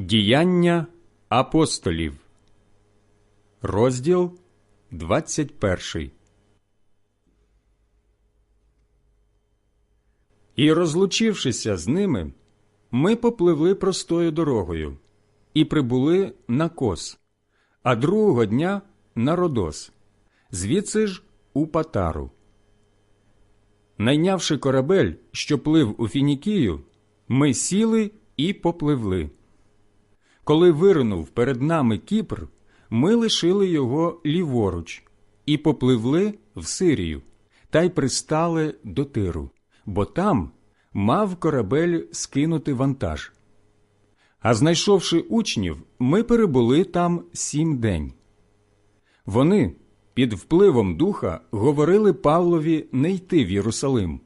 Діяння апостолів, розділ 21. І, розлучившися з ними, ми попливли простою дорогою і прибули на кос, а другого дня на Родос, звідси ж у Патару. Найнявши корабель, що плив у Фінікію, ми сіли і попливли. Коли виринув перед нами Кіпр, ми лишили його ліворуч і попливли в Сирію, та й пристали до тиру, бо там мав корабель скинути вантаж. А знайшовши учнів, ми перебули там сім день. Вони під впливом духа говорили Павлові не йти в Єрусалим.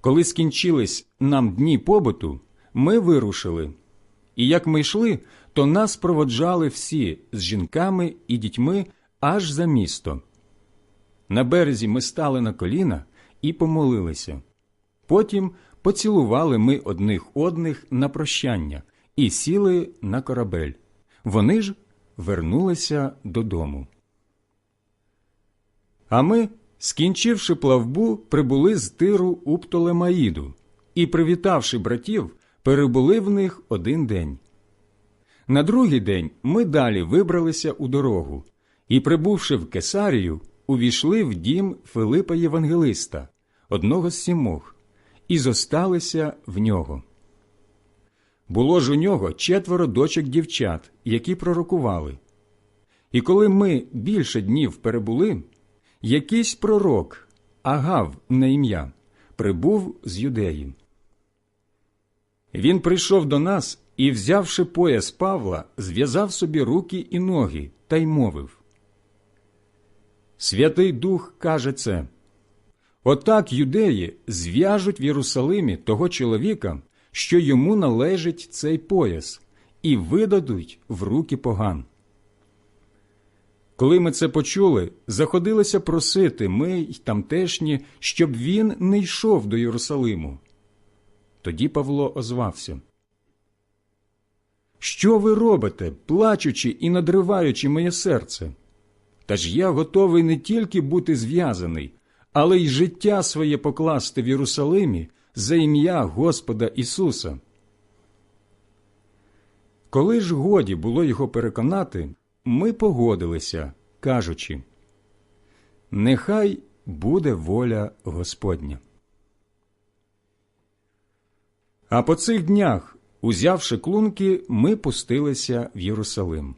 Коли скінчились нам дні побуту, ми вирушили. І як ми йшли, то нас проводжали всі з жінками і дітьми аж за місто. На березі ми стали на коліна і помолилися. Потім поцілували ми одних одних на прощання і сіли на корабель. Вони ж вернулися додому. А ми, скінчивши плавбу, прибули з тиру у Птолемаїду і, привітавши братів, перебули в них один день. На другий день ми далі вибралися у дорогу і, прибувши в Кесарію, увійшли в дім Филипа Євангелиста, одного з сімох, і зосталися в нього. Було ж у нього четверо дочок дівчат, які пророкували. І коли ми більше днів перебули, якийсь пророк, Агав на ім'я, прибув з юдеї. Він прийшов до нас і, взявши пояс Павла, зв'язав собі руки і ноги та й мовив. Святий Дух каже це. Отак юдеї зв'яжуть в Єрусалимі того чоловіка, що йому належить цей пояс, і видадуть в руки поган. Коли ми це почули, заходилися просити ми й тамтешні, щоб він не йшов до Єрусалиму. Тоді Павло озвався. Що ви робите, плачучи і надриваючи моє серце? Та ж я готовий не тільки бути зв'язаний, але й життя своє покласти в Єрусалимі за ім'я Господа Ісуса. Коли ж годі було його переконати, ми погодилися, кажучи Нехай буде воля Господня. А по цих днях, узявши клунки, ми пустилися в Єрусалим.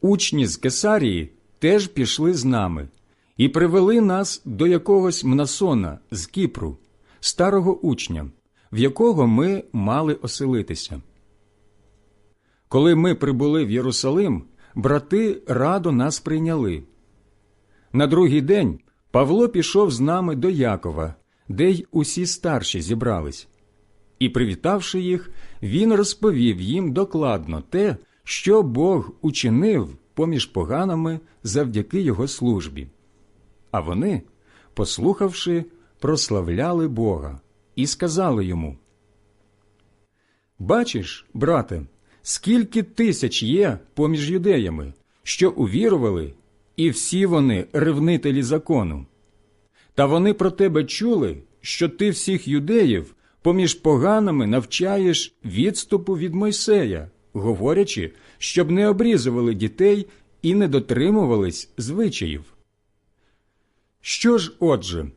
Учні з Кесарії теж пішли з нами і привели нас до якогось Мнасона з Кіпру, старого учня, в якого ми мали оселитися. Коли ми прибули в Єрусалим, брати радо нас прийняли. На другий день Павло пішов з нами до Якова, де й усі старші зібрались. І, привітавши їх, він розповів їм докладно те, що Бог учинив поміж поганами завдяки його службі. А вони, послухавши, прославляли Бога і сказали йому Бачиш, брате, скільки тисяч є поміж юдеями, що увірували, і всі вони ревнителі закону. Та вони про тебе чули, що ти всіх юдеїв поміж поганими навчаєш відступу від Мойсея, говорячи, щоб не обрізували дітей і не дотримувались звичаїв. Що ж, отже,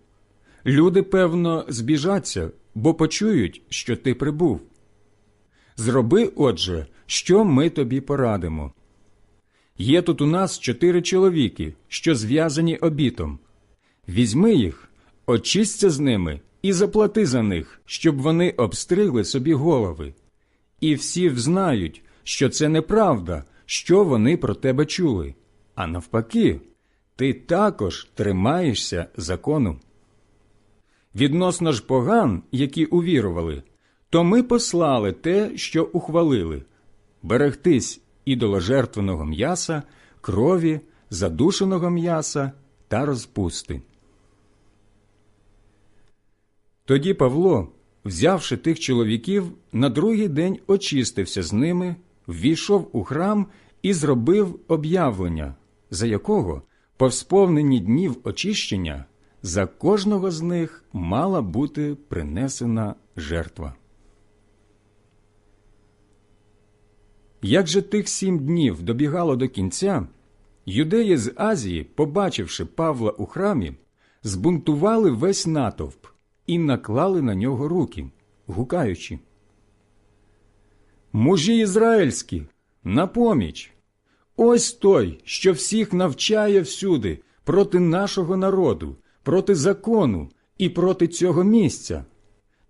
люди, певно, збіжаться, бо почують, що ти прибув. Зроби, отже, що ми тобі порадимо. Є тут у нас чотири чоловіки, що зв'язані обітом. Візьми їх, очисться з ними і заплати за них, щоб вони обстригли собі голови. І всі взнають, що це неправда, що вони про тебе чули. А навпаки, ти також тримаєшся закону. Відносно ж поган, які увірували, то ми послали те, що ухвалили берегтись ідоложертвеного м'яса, крові, задушеного м'яса та розпусти. Тоді Павло, взявши тих чоловіків, на другий день очистився з ними, ввійшов у храм і зробив об'явлення, за якого, по сповненні днів очищення, за кожного з них мала бути принесена жертва. Як же тих сім днів добігало до кінця, юдеї з Азії, побачивши Павла у храмі, збунтували весь натовп і наклали на нього руки, гукаючи. Мужі ізраїльські, на поміч! Ось той, що всіх навчає всюди проти нашого народу, проти закону і проти цього місця.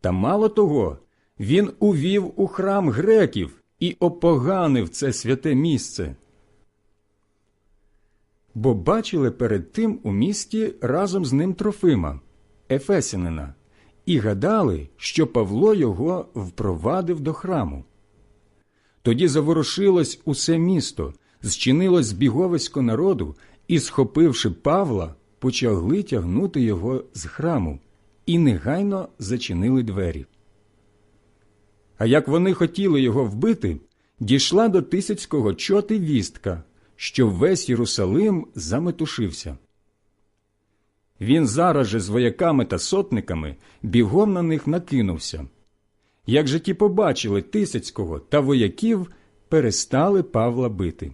Та мало того, він увів у храм греків і опоганив це святе місце. Бо бачили перед тим у місті разом з ним Трофима, Ефесянина, і гадали, що Павло його впровадив до храму. Тоді заворушилось усе місто, зчинилось збіговисько народу і, схопивши Павла, почали тягнути його з храму і негайно зачинили двері. А як вони хотіли його вбити, дійшла до тисяцького чоти вістка, що весь Єрусалим заметушився. Він зараз же з вояками та сотниками бігом на них накинувся. Як же ті побачили Тисяцького та вояків, перестали Павла бити.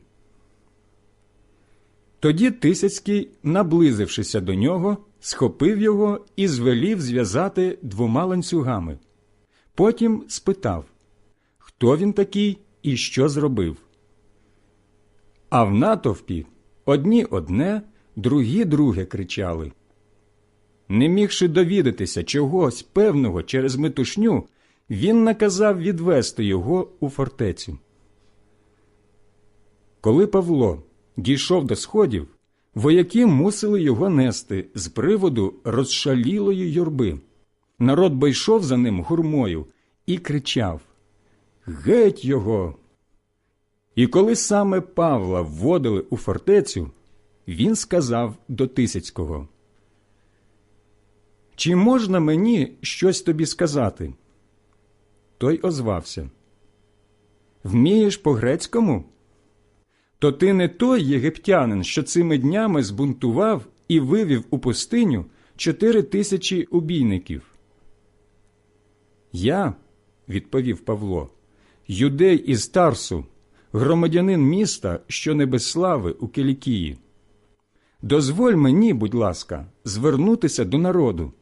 Тоді Тисяцький, наблизившися до нього, схопив його і звелів зв'язати двома ланцюгами. Потім спитав, хто він такий і що зробив. А в натовпі одні одне, другі друге кричали. Не мігши довідатися чогось певного через метушню, він наказав відвести його у фортецю. Коли Павло дійшов до сходів, вояки мусили його нести з приводу розшалілої юрби. Народ бо йшов за ним гурмою і кричав Геть його! І коли саме Павла вводили у фортецю, він сказав до Тисяцького Чи можна мені щось тобі сказати? Той озвався Вмієш по грецькому? То ти не той єгиптянин, що цими днями збунтував і вивів у пустиню чотири тисячі убійників. Я, відповів Павло, юдей із Тарсу, громадянин міста, що не без слави у Кілікії. Дозволь мені, будь ласка, звернутися до народу.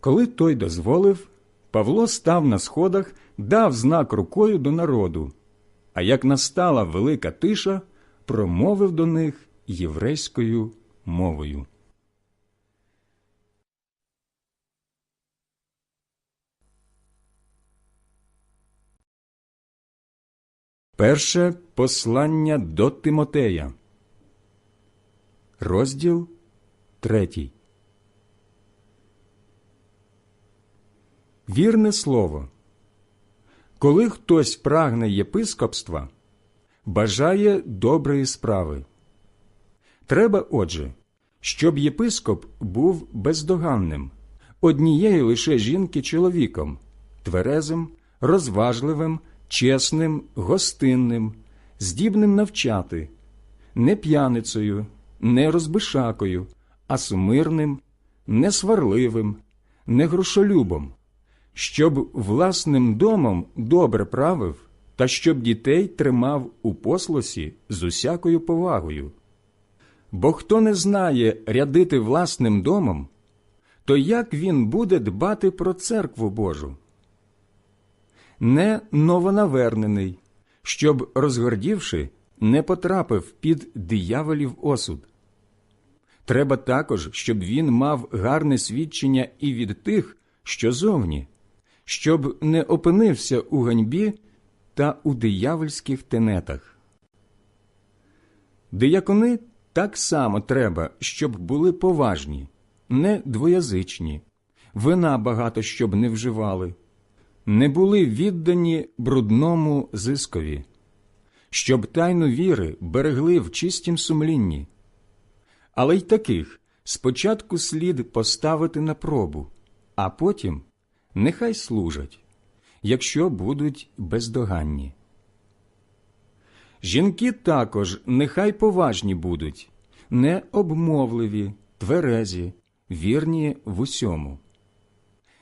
Коли той дозволив, Павло став на сходах, дав знак рукою до народу, а як настала велика тиша, промовив до них єврейською мовою. Перше послання до Тимотея, розділ третій. Вірне слово. Коли хтось прагне єпископства, бажає доброї справи. Треба, отже, щоб єпископ був бездоганним, однієї лише жінки чоловіком, тверезим, розважливим, чесним, гостинним, здібним навчати, не п'яницею, не розбишакою, а сумирним, не сварливим, не грошолюбом, щоб власним домом добре правив та щоб дітей тримав у послосі з усякою повагою. Бо хто не знає рядити власним домом, то як він буде дбати про церкву Божу? Не новонавернений, щоб, розгордівши, не потрапив під дияволів осуд. Треба також, щоб він мав гарне свідчення і від тих, що зовні, щоб не опинився у ганьбі та у диявольських тенетах. Диякони так само треба, щоб були поважні, не двоязичні, вина багато щоб не вживали, не були віддані брудному зискові, щоб тайну віри берегли в чистім сумлінні. Але й таких спочатку слід поставити на пробу, а потім нехай служать, якщо будуть бездоганні. Жінки також нехай поважні будуть, не обмовливі, тверезі, вірні в усьому.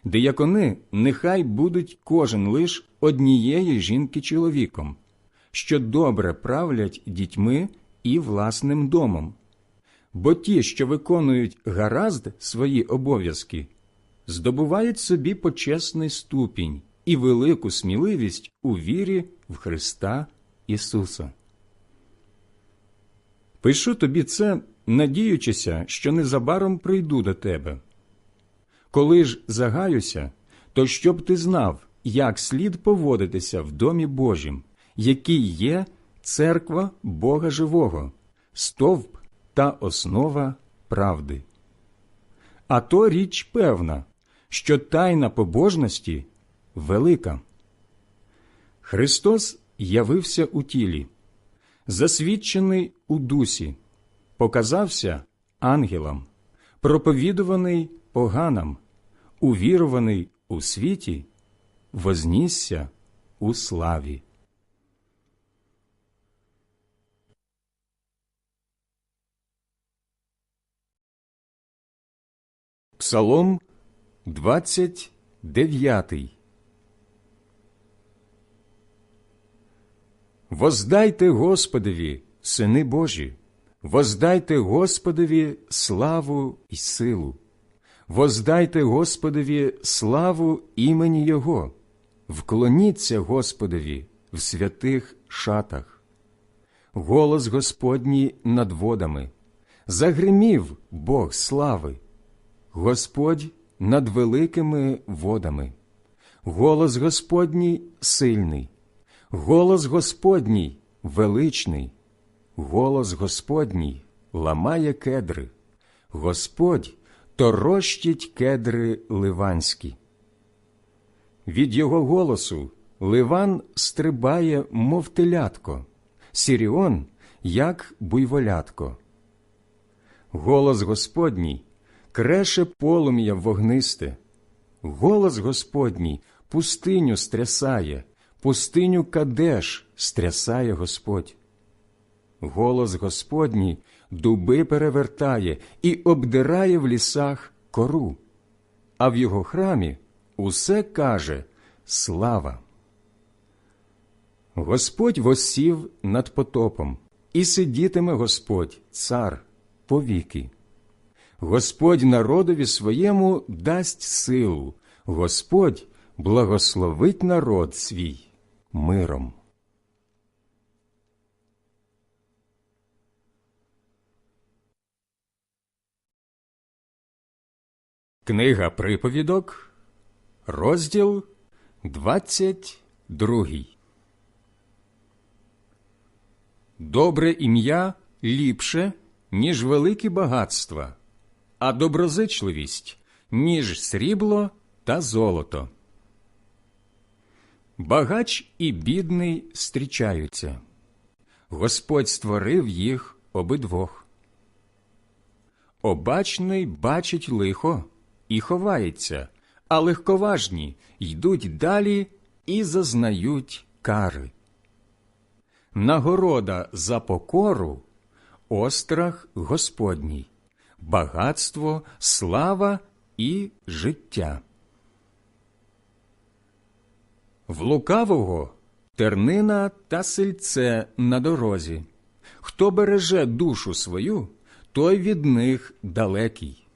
Диякони нехай будуть кожен лиш однієї жінки чоловіком, що добре правлять дітьми і власним домом. Бо ті, що виконують гаразд свої обов'язки, здобувають собі почесний ступінь і велику сміливість у вірі в Христа Ісуса. Пишу тобі це, надіючися, що незабаром прийду до тебе. Коли ж загаюся, то щоб ти знав, як слід поводитися в домі Божім, який є церква Бога Живого, стовп та основа правди. А то річ певна, що тайна побожності велика. Христос явився у тілі, засвідчений у дусі, показався ангелам, проповідуваний поганам, увірований у світі, вознісся у славі. Псалом 29 Воздайте Господові, сини Божі, воздайте Господові славу і силу, воздайте Господові славу імені Його, вклоніться Господові в святих шатах. Голос Господній над водами, загримів Бог слави, Господь над великими водами, голос Господній сильний. Голос Господній величний, голос Господній ламає кедри, Господь торощить кедри ливанські. Від його голосу Ливан стрибає, мов телятко, Сіріон, як буйволятко. Голос Господній креше полум'я вогнисте, голос Господній пустиню стрясає пустиню Кадеш стрясає Господь. Голос Господній дуби перевертає і обдирає в лісах кору, а в його храмі усе каже слава. Господь восів над потопом, і сидітиме Господь, цар, повіки. Господь народові своєму дасть силу, Господь благословить народ свій миром. Книга приповідок, розділ 22 Добре ім'я ліпше, ніж великі багатства, а доброзичливість, ніж срібло та золото. Багач і бідний зустрічаються. Господь створив їх обидвох. Обачний бачить лихо і ховається, а легковажні йдуть далі і зазнають кари. Нагорода за покору острах Господній, багатство, слава і життя. В лукавого тернина та сельце на дорозі. Хто береже душу свою, той від них далекий.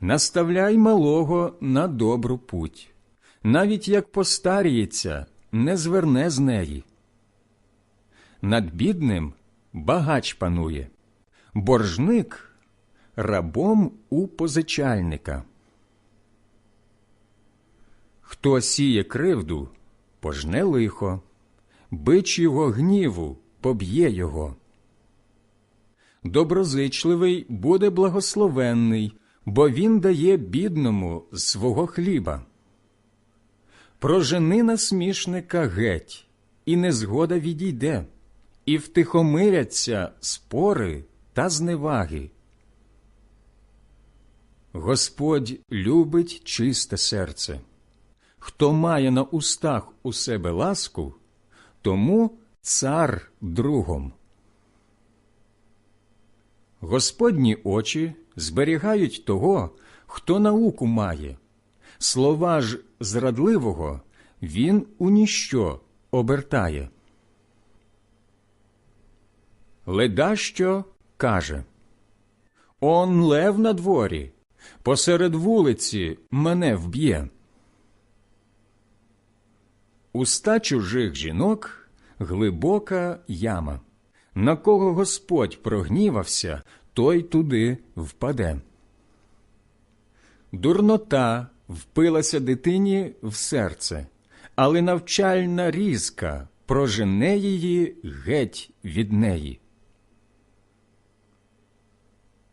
Наставляй малого на добру путь, навіть як постаріється, не зверне з неї. Над бідним багач панує, боржник рабом у позичальника. Хто сіє кривду, пожне лихо, бич його гніву поб'є його. Доброзичливий буде благословенний, бо він дає бідному свого хліба. Прожени насмішника геть, і незгода відійде, і втихомиряться спори та зневаги. Господь любить чисте серце. Хто має на устах у себе ласку, тому цар другом. Господні очі зберігають того, хто науку має. Слова ж зрадливого він у ніщо обертає. Ледащо каже Он лев на дворі, посеред вулиці мене вб'є. Уста чужих жінок глибока яма. На кого Господь прогнівався, той туди впаде. Дурнота впилася дитині в серце, але навчальна різка прожене її геть від неї.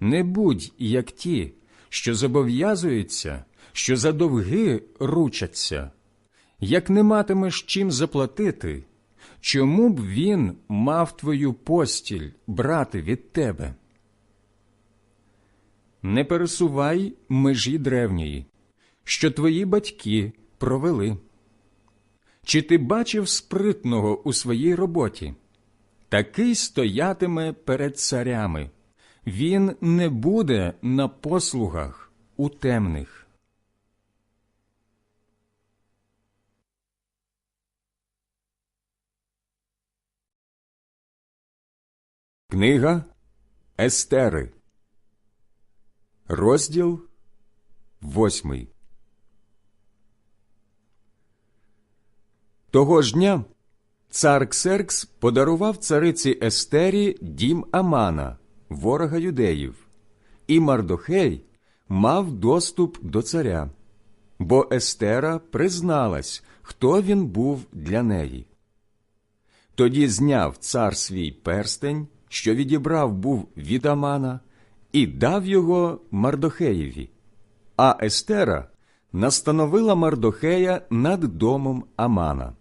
Не будь як ті, що зобов'язуються, що за довги ручаться. Як не матимеш чим заплатити, чому б він мав твою постіль брати від тебе? Не пересувай межі древньої, що твої батьки провели. Чи ти бачив спритного у своїй роботі? Такий стоятиме перед царями. Він не буде на послугах у темних. Книга Естери, розділ восьмий. Того ж дня цар Ксеркс подарував цариці Естері дім Амана, ворога юдеїв, і Мардохей мав доступ до царя, бо Естера призналась, хто він був для неї. Тоді зняв цар свій перстень, що відібрав був від Амана, і дав його Мардохеєві, а Естера настановила Мардохея над домом Амана.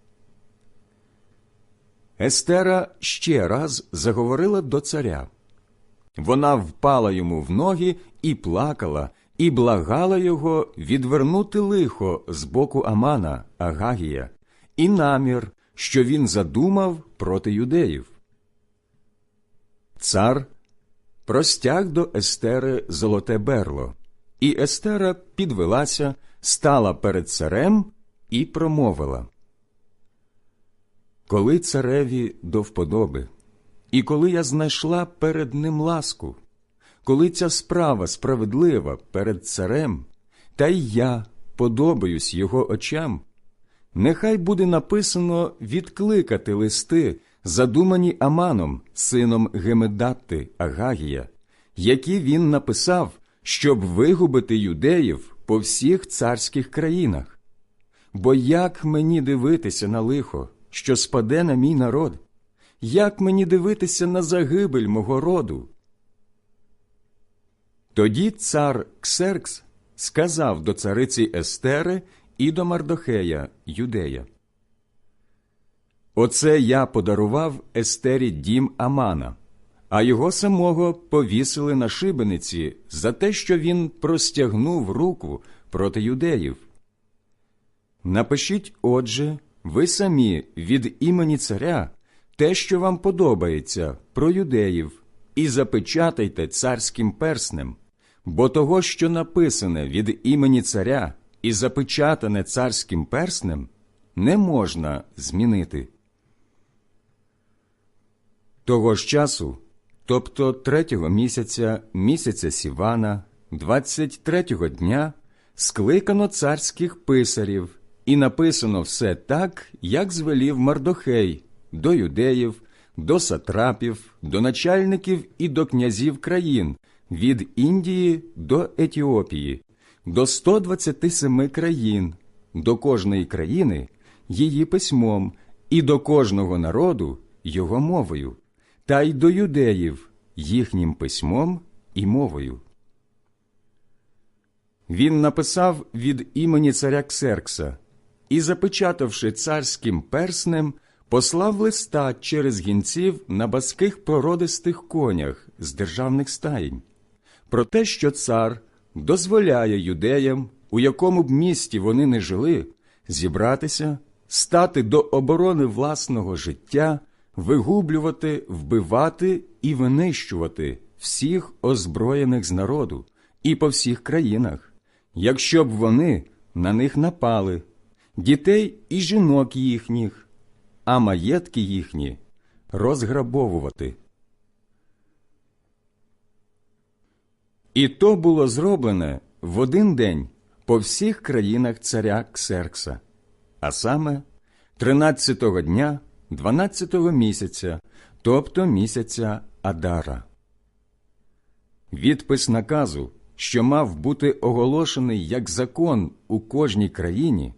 Естера ще раз заговорила до царя. Вона впала йому в ноги і плакала, і благала його відвернути лихо з боку Амана, Агагія, і намір, що він задумав проти юдеїв. Цар простяг до Естери золоте берло, і Естера підвелася, стала перед царем і промовила Коли цареві до вподоби, і коли я знайшла перед ним ласку, коли ця справа справедлива перед царем, та й я подобаюсь його очам, нехай буде написано відкликати листи, задумані Аманом, сином Гемедатти Агагія, які він написав, щоб вигубити юдеїв по всіх царських країнах. Бо як мені дивитися на лихо, що спаде на мій народ? Як мені дивитися на загибель мого роду? Тоді цар Ксеркс сказав до цариці Естери і до Мардохея, юдея. Оце я подарував Естері дім Амана, а його самого повісили на шибениці за те, що він простягнув руку проти юдеїв. Напишіть, отже, ви самі від імені царя те, що вам подобається про юдеїв, і запечатайте царським перснем, бо того, що написане від імені царя і запечатане царським перснем, не можна змінити. Того ж часу, тобто третього місяця, місяця Сівана, двадцять третього дня, скликано царських писарів, і написано все так, як звелів Мардохей, до юдеїв, до сатрапів, до начальників і до князів країн, від Індії до Етіопії, до 127 країн, до кожної країни її письмом, і до кожного народу його мовою, та й до юдеїв їхнім письмом і мовою. Він написав від імені царя Ксеркса і, запечатавши царським перснем, послав листа через гінців на баских породистих конях з державних стаєнь. Про те, що цар дозволяє юдеям, у якому б місті вони не жили, зібратися, стати до оборони власного життя, вигублювати, вбивати і винищувати всіх озброєних з народу і по всіх країнах, якщо б вони на них напали, дітей і жінок їхніх, а маєтки їхні розграбовувати. І то було зроблене в один день по всіх країнах царя Ксеркса, а саме 13-го дня 12-го місяця, тобто місяця Адара. Відпис наказу, що мав бути оголошений як закон у кожній країні,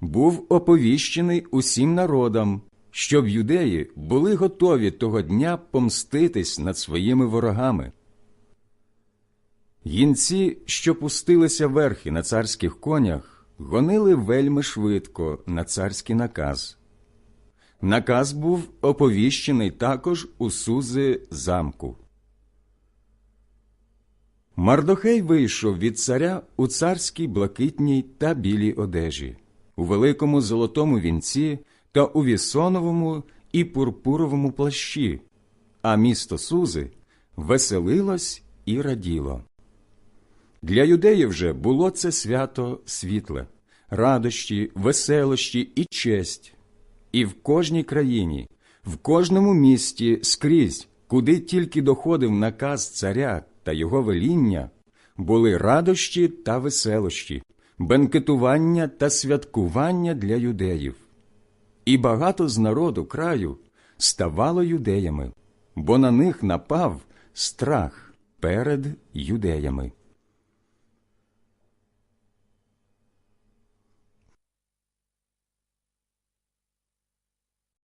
був оповіщений усім народам, щоб юдеї були готові того дня помститись над своїми ворогами. Гінці, що пустилися верхи на царських конях, гонили вельми швидко на царський наказ. Наказ був оповіщений також у сузи замку. Мардохей вийшов від царя у царській блакитній та білій одежі, у великому золотому вінці та у вісоновому і пурпуровому плащі, а місто Сузи веселилось і раділо. Для юдеїв же було це свято світле, радощі, веселощі і честь. І в кожній країні, в кожному місті скрізь, куди тільки доходив наказ царя та його веління, були радощі та веселощі, бенкетування та святкування для юдеїв. І багато з народу краю ставало юдеями, бо на них напав страх перед юдеями.